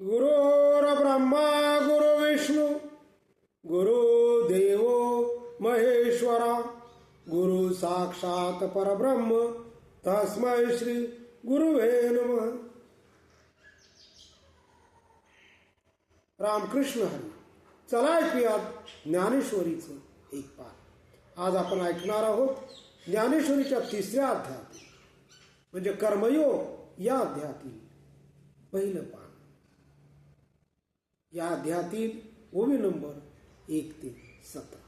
गुरुर्ब्रह्मा गुरु विष्णू गुरु देवो महेश्वरा गुरु साक्षात परब्रह्म तस्मै श्री गुरुवे नम. रामकृष्ण हरी चला ऐकूयात ज्ञानेश्वरीचं एक पाठ. आज आपण ऐकणार आहोत ज्ञानेश्वरीच्या तिसऱ्या अध्यायातील म्हणजे कर्मयोग या अध्यायातील पहिलं पान या अध्यायातील ओवी नंबर एक ते सतरा.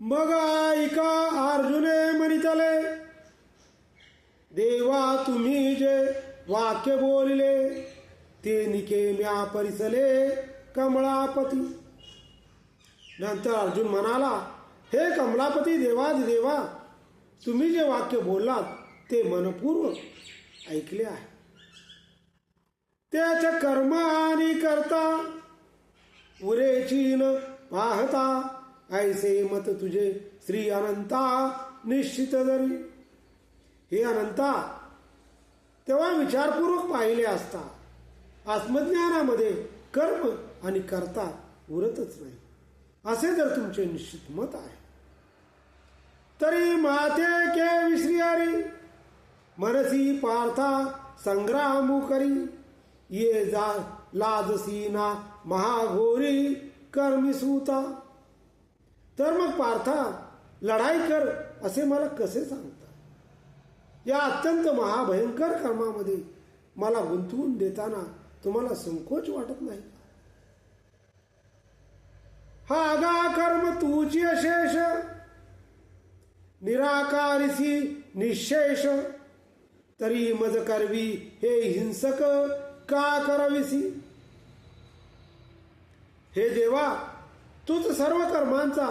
मग ऐका अर्जुने म्हणितले देवा तुम्ही जे वाक्य बोलले ते निके म्या परिसले कमळापती. नंतर अर्जुन म्हणाला हे कमलापती देवा देवा तुम्ही जे वाक्य बोललात ते मनपूर्वक ऐकले आहे. त्याच्या कर्म आणि करता. उरेची न पाहता ऐसे मत तुझे श्री अनंता निश्चित जरी. हे अनंता तेव्हा विचारपूर्वक पाहिले असता आत्मज्ञानामध्ये कर्म आणि करता उरतच नाही. असे जर तुमचे निश्चित मत आहे. तरी माते के विश्रियारी मनसी पार्था संग्रामू करी. ये जा लाजसी ना महाघोरी कर्मिसूता। तर मग पार्था लढाई कर असे मला कसे सांगता? या अत्यंत महाभयंकर कर्मामध्ये मला गुंतवून देताना तुम्हाला संकोच वाटत नाही हा आगा कर्म तुझी अशेष निराकारिसी निशेष तरी मज करवी हे हिंसक का करावीसी? हे देवा तूच सर्व कर्मांचा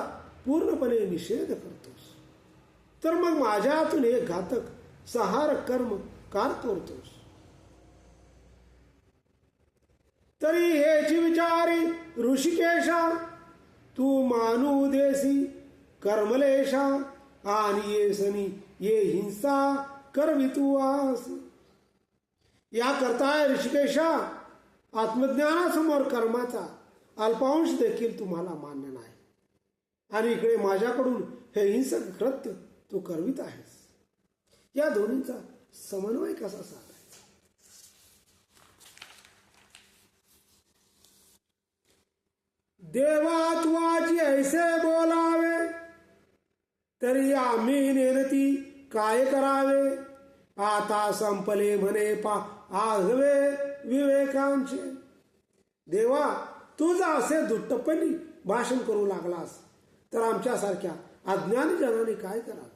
पूर्णपणे निषेध करतोस. तर मग माझ्या हातून हे घातक सहार कर्म का करतोस. तरी हेची विचारी ऋषिकेशा तू मानू देसी कर्मलेशा आणि ये सनी ये हिंसा करवितू आस. या करताय ऋषिकेशा आत्मज्ञानासमोर कर्माचा अल्पांश देखील तुम्हाला मान्य नाही. आणि इकडे माझ्याकडून हे हिंसक कृत्य तू करवित आहेस. या दोन्हीचा समन्वय कसा साधायचा? देवात्वाची ऐसे बोलावे तरी आम्ही नेनती काय करावे? आता संपले म्हणे पा आघवे विवेकांचे. देवा तुझा असे दुट्टपणी भाषण करू लागलास. तर आमच्यासारख्या अज्ञानी जनाने काय करा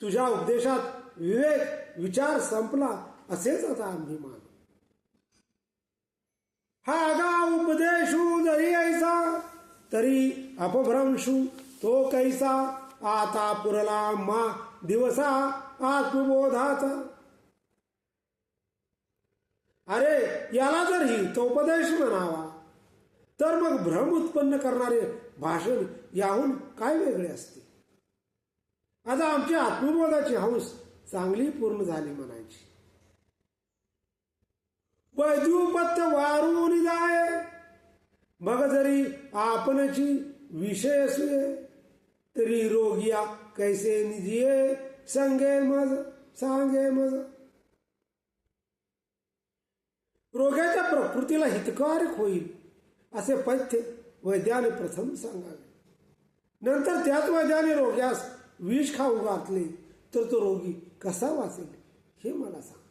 तुझ्या उपदेशात विवेक विचार संपला असेच आता आम्ही मान. हा आगा उपदेशू जरी ऐसा तरी अपभ्रंशू तो कैसा? आता पुरला मा दिवसा आत्मबोधाचा अरे याला जर ही तोपदेश म्हणावा तर मग भ्रम उत्पन्न करणारे भाषण याहून काय वेगळे असते? आता आमची आत्मबोधाची हंस चांगली पूर्ण झाली म्हणायची. वैद्युपत्य वारून जाय. मग जरी आपणची विषय असले तरी रोगिया कैसे निजिये संगे मज सांगे मज। रोग्याच्या प्रकृतीला हितकारक होईल असे पथ्य वैद्याने प्रथम सांगावे. नंतर त्याच वैद्याने रोग्यास विष खाऊ घातले तर तो रोगी कसा वाचेल हे मला सांग.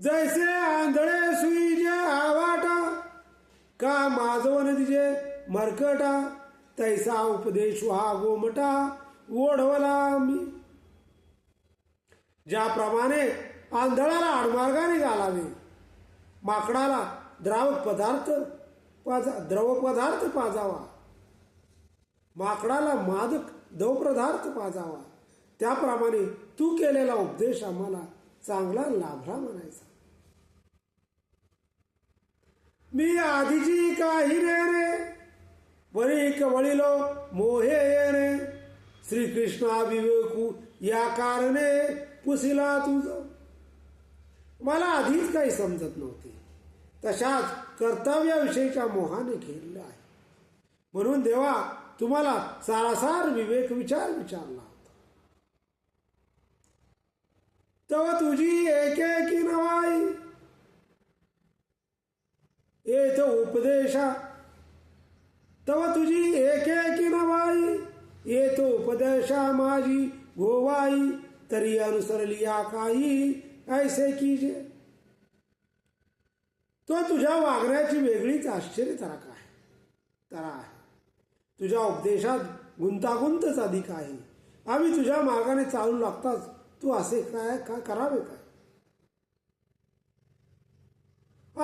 जैसे आंधळे सुईजे आवाटा का माजवन तिचे मरकटा तैसा उपदेश हा गोमटा ओढवला मी. ज्याप्रमाणे आंधळाला आडमार्गाने घालावे माकडाला द्रावक पदार्थ पाजा द्रव पदार्थ पाजावा. माकडाला मादक द्रव पदार्थ पाजावा. त्याप्रमाणे तू केलेला उपदेश आम्हाला चांगला लाभला म्हणायचा. मी आधीची काही रे रे वरी कवळीलो मोहे येणे. श्रीकृष्णा विवेकू या कारणे पुसिला तुझ. मला आधीच काही समजत नव्हते. तशाच कर्तव्याविषयीच्या मोहाने घेरलं आहे. म्हणून देवा तुम्हाला सारासार विवेक विचार विचारला होता. तव तुझी एकेकी नवाई. येथ उपदेशा तव तुझी एकेकी नवाई येतो उपदेशा माझी गोवाई तरी अनुसरली या काही ऐसे कीजे. तो तुझ्या वागण्याची वेगळीच आश्चर्य तरा काय? तरा आहे. तुझ्या उपदेशात गुंतागुंतच अधिक आहे. आम्ही तुझ्या मार्गाने चालू लागताच तू असे काय काय करावे काय?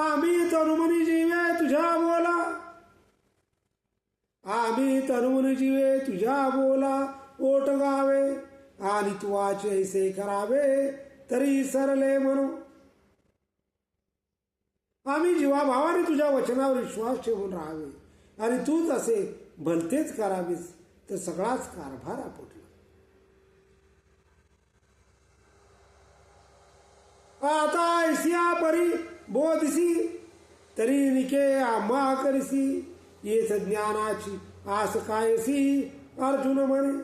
आम्ही तरुमनी जीवे तुझ्या बोला आम्ही तरुण जीवे तुझ्या बोला ओट गावे. आणि तू ऐसे करावे तरी सरले म्हणू. आम्ही जीवाभावाने तुझ्या वचनावर विश्वास ठेवून राहावे. आणि तूच असे भलतेच करावीस तर सगळाच कारभार आपटला. आता ऐसिया परी बोधसी तरी निके आम्हा करसी. येथ ज्ञानाची आस कायसी? अर्जुन म्हणे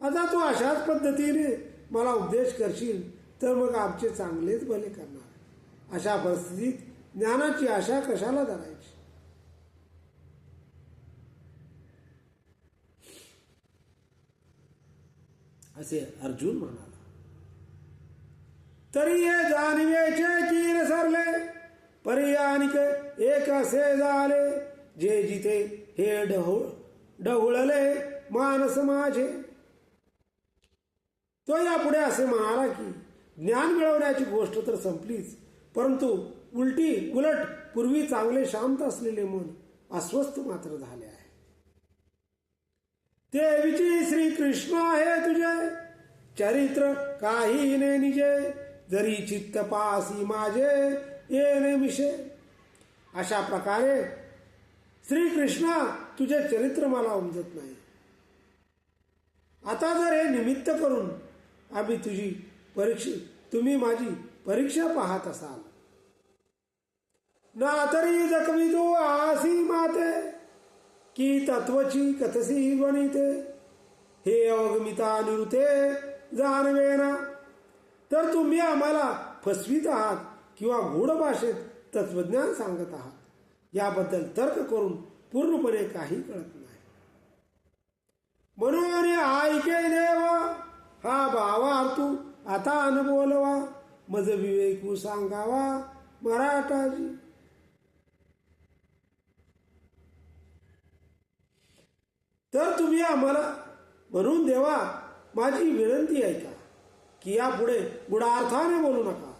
आता तू अशाच पद्धतीने मला उपदेश करशील तर मग आमचे चांगलेच भले करणार. अशा परिस्थितीत ज्ञानाची आशा कशाला धरायची? असे अर्जुन म्हणाला तरी हे जाणवेचे कीर सरले पर्यानिक एक असे झाले जे जिथे हे ढवळ ढवळले मानस माझे. तो यापुढे असे म्हणाला की ज्ञान मिळवण्याची गोष्ट तर संपलीच परंतु उलटी उलट पूर्वी चांगले शांत असलेले मन अस्वस्थ मात्र झाले आहे. देवीची श्री कृष्ण आहे तुझे. चरित्र काही ने निजे. जरी चित्त पासी माझे येणे मिशे. अशा प्रकारे श्रीकृष्णा तुझे चरित्र मला उमजत नाही. आता जर हे निमित्त करून आम्ही तुझी परीक्षा तुम्ही माझी परीक्षा पाहत असाल. ना तरी जखमी तो आसी माते की तत्वची कथसी गणिते हे अवगमिता निरुते जाणवेना तर तुम्ही आम्हाला फसवीत आहात किंवा गूढ भाषेत तत्वज्ञान सांगत आहात. याबद्दल तर्क करून पूर्णपणे काही कळत नाही. म्हणून ऐके देव हा भावा तू आता अनबोलवा मज विवेकू सांगावा मराठाजी. तर तुम्ही आम्हाला म्हणून देवा माझी विनंती ऐका की यापुढे गुणार्थाने बोलू नका.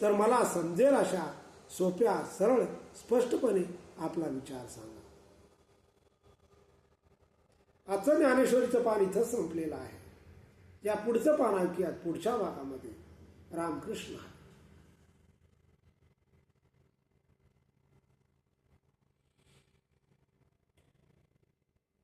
तर मला समजेल अशा सोप्या सरळ स्पष्टपणे आपला विचार सांगा. आजचं ज्ञानेश्वरीचं पान इथं संपलेलं आहे. या पुढचं पान ऐकूयात पुढच्या भागामध्ये. रामकृष्ण